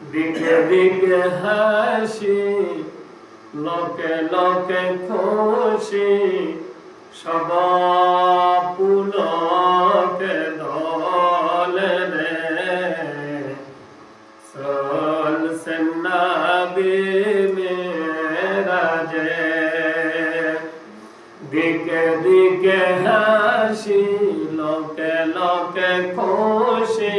দিকে দিকে হাসি, লোকে লোকে খুশি সব পুলকে দলে রে। চল সেনাবি মেরাজে লোকে লোকে খুশি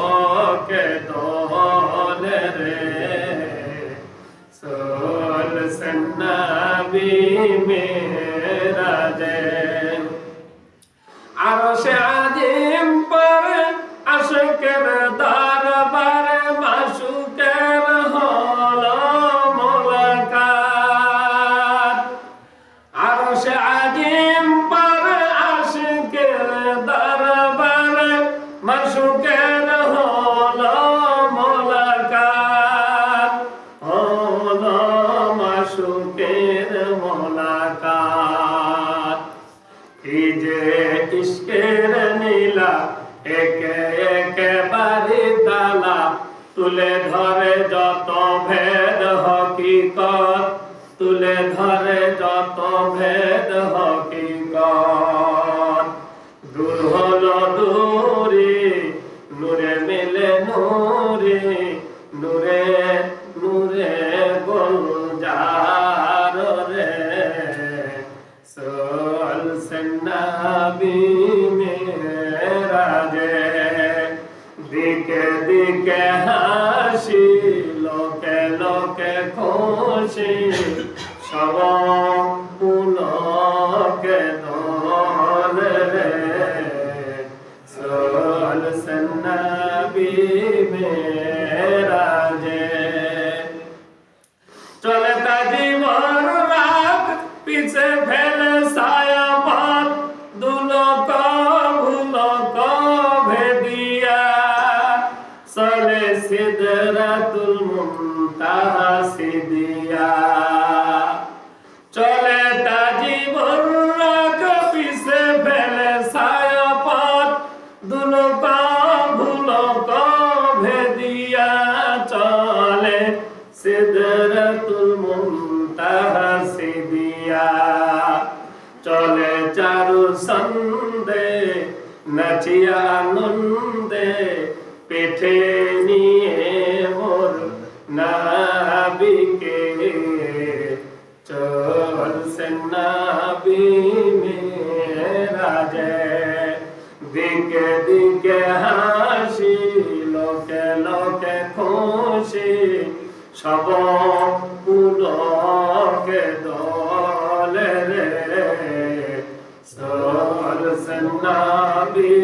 চল সন্নাবি মেরাজে আরশে আজিম পর আশকের দরবার মাসুকের হল মোলাকাত আরশে আজিম ইশকের নীলা, একে একে বাড়ি তালা তুলে ধরে যত ভেদ হকিকত, তুলে ধরে যত ভেদ হকিকত। দূর হলো দূরে, নূরে মিলে নূরে। লোকে খুশি সব সিদরাতুল মুনতাহা সিদিয়া। চলে তা জীবন রাগ, পিছে ফেলে ছায়া পথ দুলক ভুলক ভেদিয়া চলে সিদরাতুল মুনতাহা সিদিয়া। চলে চারু সন্দে নাচিয়া আনন্দে পেটে দিকে দিকে হাসি লোকে লোকে খুশি। সব পুলকে দলে রে। সর সন্নাবি